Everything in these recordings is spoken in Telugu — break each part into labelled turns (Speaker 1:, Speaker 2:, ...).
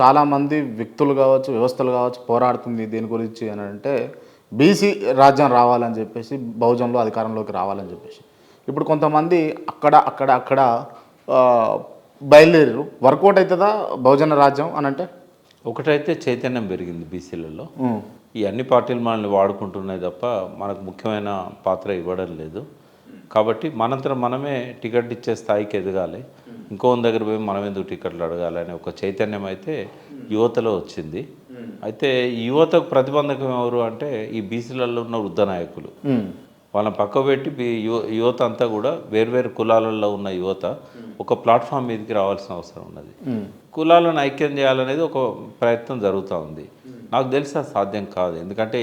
Speaker 1: చాలామంది వ్యక్తులు కావచ్చు వ్యవస్థలు కావచ్చు పోరాడుతుంది దీని గురించి అని అంటే బీసీ రాజ్యం రావాలని చెప్పేసి బహుజన్లో అధికారంలోకి రావాలని చెప్పేసి. ఇప్పుడు కొంతమంది అక్కడ అక్కడ అక్కడ బయలుదేరారు వర్కౌట్ అవుతుందా బహుజన రాజ్యం అని అంటే?
Speaker 2: ఒకటైతే చైతన్యం పెరిగింది బీసీలలో. ఈ అన్ని పార్టీలు మనల్ని వాడుకుంటున్నాయి తప్ప మనకు ముఖ్యమైన పాత్ర ఇవ్వడం లేదు. కాబట్టి మనంతర మనమే టికెట్ ఇచ్చే స్థాయికి ఎదగాలి. ఇంకో దగ్గర పోయి మనం ఎందుకు టికెట్లు అడగాలి అనే ఒక చైతన్యం అయితే యువతలో వచ్చింది. అయితే యువతకు ప్రతిబంధకం ఎవరు అంటే ఈ బీసీలలో ఉన్న వృద్ధ నాయకులు. వాళ్ళని పక్క పెట్టి యువత అంతా కూడా వేర్వేరు కులాలలో ఉన్న యువత ఒక ప్లాట్ఫామ్ మీదకి రావాల్సిన అవసరం ఉన్నది. కులాలను ఐక్యం చేయాలనేది ఒక ప్రయత్నం జరుగుతూ ఉంది. నాకు తెలిసి సాధ్యం కాదు. ఎందుకంటే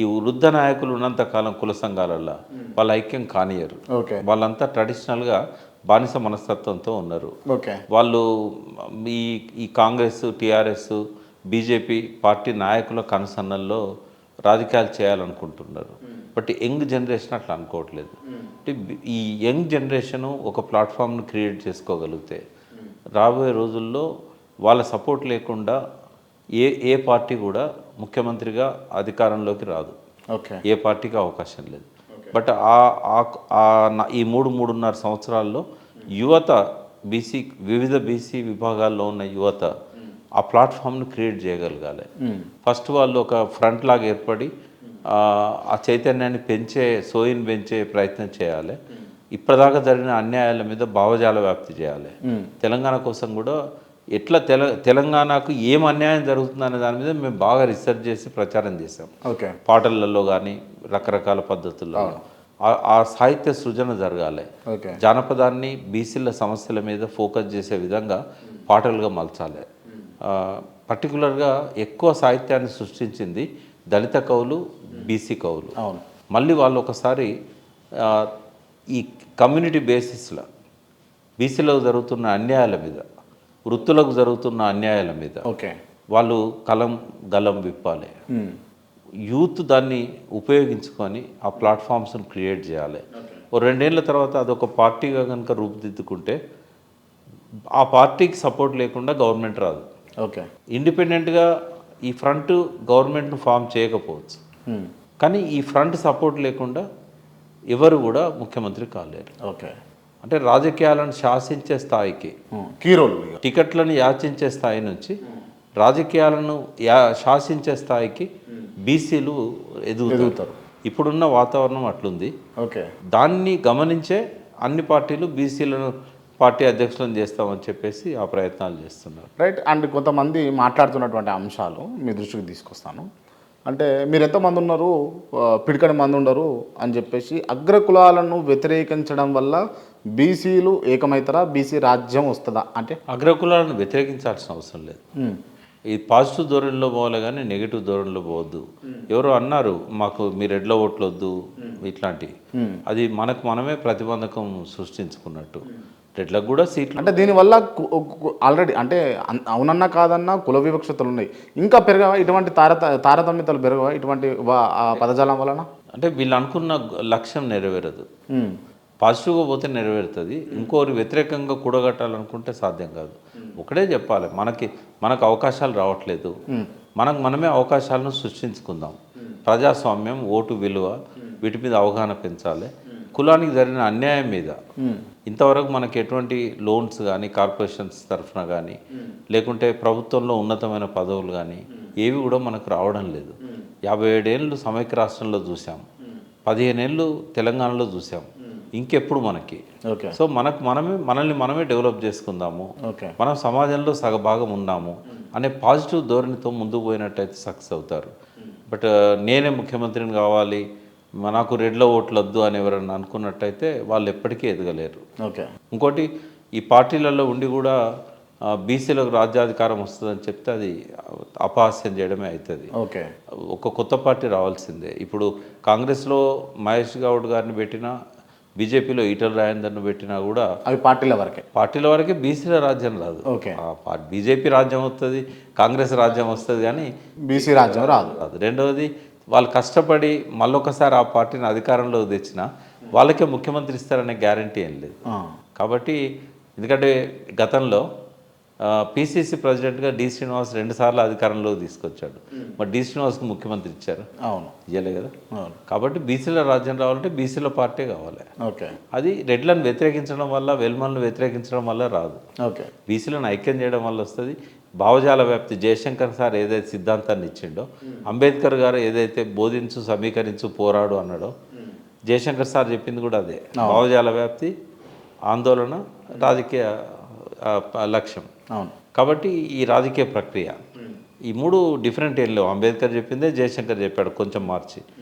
Speaker 2: ఈ వృద్ధ నాయకులు ఉన్నంత కాలం కుల సంఘాలల్లో వాళ్ళు ఐక్యం కానియరు వాళ్ళంతా ట్రెడిషనల్గా బానిస మనస్తత్వంతో ఉన్నారు.
Speaker 1: ఓకే.
Speaker 2: వాళ్ళు ఈ ఈ కాంగ్రెస్ టీఆర్ఎస్ బీజేపీ పార్టీ నాయకుల కనుసన్నల్లో రాజకీయాలు చేయాలనుకుంటున్నారు. బట్ యంగ్ జనరేషన్ అట్లా అనుకోవట్లేదు. అంటే ఈ యంగ్ జనరేషను ఒక ప్లాట్ఫామ్ను క్రియేట్ చేసుకోగలిగితే రాబోయే రోజుల్లో వాళ్ళ సపోర్ట్ లేకుండా ఏ ఏ పార్టీ కూడా ముఖ్యమంత్రిగా అధికారంలోకి రాదు.
Speaker 1: ఓకే.
Speaker 2: ఏ పార్టీకి అవకాశం లేదు. బట్ ఈ మూడు మూడున్నర సంవత్సరాల్లో యువత బీసీ వివిధ బీసీ విభాగాల్లో ఉన్న యువత ఆ ప్లాట్ఫామ్ను క్రియేట్ చేయగలగాలి. ఫస్ట్ వాళ్ళు ఒక ఫ్రంట్ లాగా ఏర్పడి ఆ, ఆ చైతన్యాన్ని పెంచే సోయిని పెంచే ప్రయత్నం చేయాలి. ఇప్పటిదాకా జరిగిన అన్యాయాల మీద భావజాల వ్యాప్తి చేయాలి. తెలంగాణ కోసం కూడా ఎట్లా తెల తెలంగాణకు ఏం అన్యాయం జరుగుతుందనే దాని మీద మేము బాగా రీసెర్చ్ చేసి ప్రచారం చేసాం
Speaker 1: ఓకే.
Speaker 2: పాటలలో కానీ రకరకాల పద్ధతుల్లో. ఆ- సాహిత్య సృజన జరగాలి.
Speaker 1: ఓకే.
Speaker 2: జానపదాన్ని బీసీల సమస్యల మీద ఫోకస్ చేసే విధంగా పాటలుగా మలచాలి. పర్టికులర్గా ఎక్కువ సాహిత్యాన్ని సృష్టించింది దళిత కవులు బీసీ కవులు.
Speaker 1: అవును.
Speaker 2: మళ్ళీ వాళ్ళు ఒకసారి ఈ కమ్యూనిటీ బేసిస్లో బీసీలకు జరుగుతున్న అన్యాయాల మీద వృత్తులకు జరుగుతున్న అన్యాయాల మీద
Speaker 1: ఓకే.
Speaker 2: వాళ్ళు కలం గలం విప్పాలి.
Speaker 1: ఉమ్,
Speaker 2: యూత్ దాన్ని ఉపయోగించుకొని ఆ ప్లాట్ఫామ్స్ని క్రియేట్ చేయాలి. ఓ రెండేళ్ళ తర్వాత అదొక పార్టీగా కనుక రూపుదిద్దుకుంటే ఆ పార్టీకి సపోర్ట్ లేకుండా గవర్నమెంట్ రాదు.
Speaker 1: ఓకే.
Speaker 2: ఇండిపెండెంట్గా ఈ ఫ్రంట్ గవర్నమెంట్ను ఫామ్ చేయకపోవచ్చు.
Speaker 1: ఉమ్,
Speaker 2: కానీ ఈ ఫ్రంట్ సపోర్ట్ లేకుండా ఎవరు కూడా ముఖ్యమంత్రి కాలేరు.
Speaker 1: ఓకే.
Speaker 2: అంటే రాజకీయాలను శాసించే స్థాయికి
Speaker 1: ఉమ్, కీ రోల్ ఇక
Speaker 2: టికెట్లను యాచించే స్థాయి నుంచి రాజకీయాలను యా శాసించే స్థాయికి బీసీలు ఎదుగుతారు. ఇప్పుడున్న వాతావరణం అట్లుంది.
Speaker 1: ఓకే.
Speaker 2: దాన్ని గమనించే అన్ని పార్టీలు బీసీలను పార్టీ అధ్యక్షులను చేస్తామని చెప్పేసి ఆ ప్రయత్నాలు చేస్తున్నారు.
Speaker 1: రైట్ అండ్ కొంతమంది మాట్లాడుతున్నటువంటి అంశాలు మీ దృష్టికి తీసుకొస్తాను. అంటే మీరు ఎంతమంది ఉన్నారు? పిడికడి మంది ఉండరు అని చెప్పేసి అగ్రకులాలను వ్యతిరేకించడం వల్ల బీసీలు ఏకమవుతారా బీసీ రాజ్యం వస్తుందా? అంటే
Speaker 2: అగ్రకులాలను వ్యతిరేకించాల్సిన అవసరం లేదు. ఈ పాజిటివ్ ధోరణిలో పోవాలి కానీ నెగిటివ్ ధోరణిలో పోవద్దు. ఎవరో అన్నారు మాకు మీరు ఎడ్ల ఓట్లు వద్దు ఇట్లాంటివి అది మనకు మనమే ప్రతిబంధకం సృష్టించుకున్నట్టు. రెడ్లకు కూడా సీట్లు
Speaker 1: అంటే దీనివల్ల ఆల్రెడీ అంటే అవునన్నా కాదన్నా కుల వివక్షతలు ఉన్నాయి. ఇంకా పెరగవా? ఇటువంటి తారత తారతమ్యతలు పెరగవా? ఇటువంటి పదజాలం వలన?
Speaker 2: అంటే వీళ్ళు అనుకున్న లక్ష్యం నెరవేరదు. పాజిటివ్గా పోతే నెరవేరుతుంది. ఇంకోరి వ్యతిరేకంగా కూడగట్టాలనుకుంటే సాధ్యం కాదు. ఒకటే చెప్పాలి మనకి మనకు అవకాశాలు రావట్లేదు. మనకు మనమే అవకాశాలను సృష్టించుకుందాం. ప్రజాస్వామ్యం ఓటు విలువ వీటి మీద అవగాహన పెంచాలి. కులానికి జరిగిన అన్యాయం మీద. ఇంతవరకు మనకి ఎటువంటి లోన్స్ కానీ కార్పొరేషన్స్ తరఫున కానీ లేకుంటే ప్రభుత్వంలో ఉన్నతమైన పదవులు కానీ ఏవి కూడా మనకు రావడం లేదు. యాభై ఏడేళ్ళు సమైక్య రాష్ట్రంలో చూసాం పదిహేనేళ్ళు తెలంగాణలో చూసాం ఇంకెప్పుడు మనకి.
Speaker 1: ఓకే.
Speaker 2: సో మనకు మనమే మనల్ని మనమే డెవలప్ చేసుకుందాము.
Speaker 1: ఓకే.
Speaker 2: మనం సమాజంలో సగభాగం ఉన్నాము అనే పాజిటివ్ ధోరణితో ముందుకు పోయినట్టయితే సక్సెస్ అవుతారు. బట్ నేనే ముఖ్యమంత్రిని కావాలి నాకు రెడ్ల ఓట్లు వద్దు అని ఎవరన్నా అనుకున్నట్టయితే వాళ్ళు ఎప్పటికీ ఎదగలేరు.
Speaker 1: ఓకే.
Speaker 2: ఇంకోటి ఈ పార్టీలలో ఉండి కూడా బీసీలకు రాజ్యాధికారం వస్తుందని చెప్తే అది అపహాస్యం చేయడమే అవుతుంది
Speaker 1: ఓకే.
Speaker 2: ఒక కొత్త పార్టీ రావాల్సిందే. ఇప్పుడు కాంగ్రెస్లో మహేష్ గౌడ్ గారిని పెట్టినా బీజేపీలో ఈటల రాజేందర్ను పెట్టినా కూడా
Speaker 1: అవి పార్టీల వరకే.
Speaker 2: పార్టీల వరకే బీసీల రాజ్యం రాదు.
Speaker 1: ఓకే.
Speaker 2: బీజేపీ రాజ్యం వస్తుంది కాంగ్రెస్ రాజ్యం వస్తుంది కానీ
Speaker 1: బీసీ రాజ్యం రాదు.
Speaker 2: రాదు. రెండవది వాళ్ళు కష్టపడి మళ్ళొకసారి ఆ పార్టీని అధికారంలోకి తెచ్చిన వాళ్ళకే ముఖ్యమంత్రి ఇస్తారనే గ్యారంటీ ఏం లేదు. కాబట్టి ఎందుకంటే గతంలో పిసిసి ప్రెసిడెంట్గా డి శ్రీనివాస్ రెండుసార్లు అధికారంలోకి తీసుకొచ్చాడు. మరి డి శ్రీనివాస్కి ముఖ్యమంత్రి ఇచ్చారు.
Speaker 1: అవును.
Speaker 2: ఇవ్వలే కదా
Speaker 1: అవును.
Speaker 2: కాబట్టి బీసీల రాజ్యం రావాలంటే బీసీల పార్టీ కావాలి.
Speaker 1: ఓకే.
Speaker 2: అది రెడ్లను వ్యతిరేకించడం వల్ల వెల్మన్లు వ్యతిరేకించడం వల్ల రాదు.
Speaker 1: ఓకే.
Speaker 2: బీసీలను ఐక్యం చేయడం వల్ల వస్తుంది. భావజాల వ్యాప్తి జయశంకర్ సార్ ఏదైతే సిద్ధాంతాన్ని ఇచ్చిండో అంబేద్కర్ గారు ఏదైతే బోధించు సమీకరించు పోరాడు అన్నాడో జయశంకర్ సార్ చెప్పింది కూడా అదే. భావజాల వ్యాప్తి ఆందోళన రాజకీయ లక్ష్యం.
Speaker 1: అవును.
Speaker 2: కాబట్టి ఈ రాజకీయ ప్రక్రియ ఈ మూడు డిఫరెంట్ ఏం లేవు అంబేద్కర్ చెప్పిందే జయశంకర్ చెప్పాడు కొంచెం మార్చి.